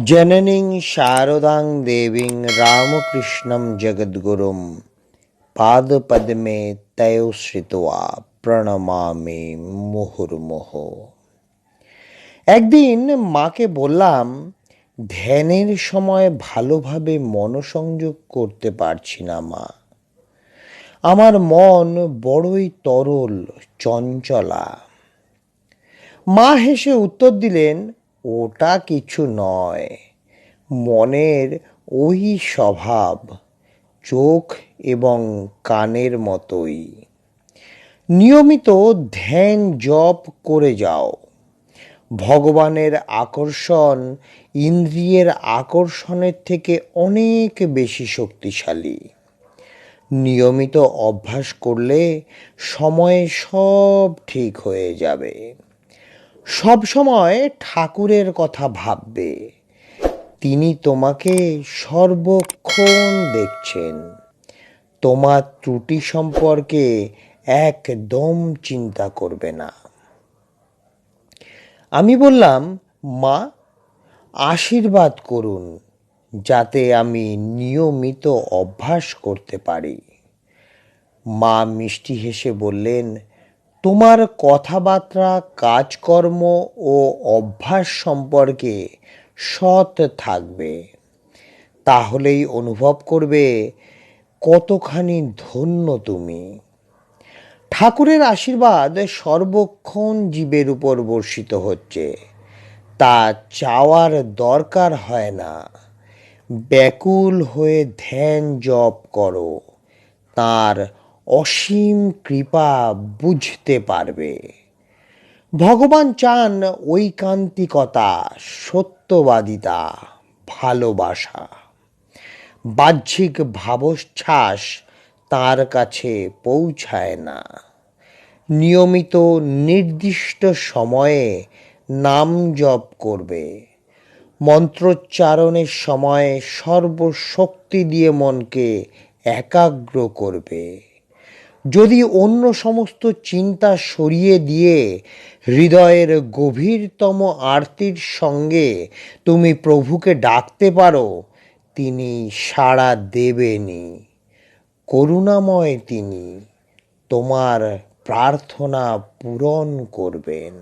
জননীং শারদাং দেবীং রামকৃষ্ণম পদ্মে তয় তয়োশ্রিতা প্রণমামি মুহুর্মুহ একদিন মাকে বললাম, ধ্যানের সময় ভালোভাবে মনসংযোগ করতে পারছি না, মা। আমার মন বড়ই তরল, চঞ্চলা। মা হেসে উত্তর দিলেন ওটা কিছু নয়। মনের ওই স্বভাব, চোখ এবং কানের মতোই। নিয়মিত ধ্যান জপ করে যাও। ভগবানের আকর্ষণ ইন্দ্রিয়ের আকর্ষণের থেকে অনেক বেশি শক্তিশালী। নিয়মিত অভ্যাস করলে সময়ে সব ঠিক হয়ে যাবে। সব সময় ঠাকুরের কথা ভাববে। তিনি তোমাকে সর্বক্ষণ দেখছেন। তোমার ত্রুটি সম্পর্কে একদম চিন্তা করবে না। আমি বললাম, মা, আশীর্বাদ করুন, যাতে আমি নিয়মিত অভ্যাস করতে পারি। মা মিষ্টি হেসে বললেন তোমার কথাবার্তা, কাজকর্ম ও অভ্যাস সম্পর্কে সৎ থাকবে। তাহলেই অনুভব করবে কতখানি ধন্য তুমি। ঠাকুরের আশীর্বাদ সর্বক্ষণ জীবের উপর বর্ষিত হচ্ছে। তা চাওয়ার দরকার হয় না। ব্যাকুল হয়ে ধ্যান জপ করো। তার অসীম কৃপা বুঝতে পারবে। ভগবান চান ঐকান্তিকতা, সত্যবাদিতা, ভালোবাসা। বাহ্যিক ভাবচ্ছ্বাস তার কাছে পৌঁছায় না। নিয়মিত নির্দিষ্ট সময়ে নাম জপ করবে। মন্ত্রোচ্চারণের সময় সর্বশক্তি দিয়ে মনকে একাগ্র করবে। যদি অন্য সমস্ত চিন্তা সরিয়ে দিয়ে হৃদয়ের গভীরতম আরতির সঙ্গে তুমি প্রভুকে ডাকতে পারো, তিনি সাড়া দেবেনি। করুণাময় তিনি, তোমার প্রার্থনা পূরণ করবেন।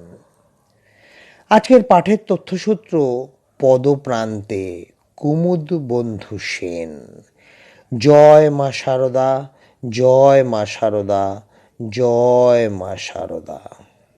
আজকের পাঠের তথ্যসূত্র, পদপ্রান্তে কুমুদ বন্ধু সেন। জয় মা শারদা জয় মা শারদা জয় মা শারদা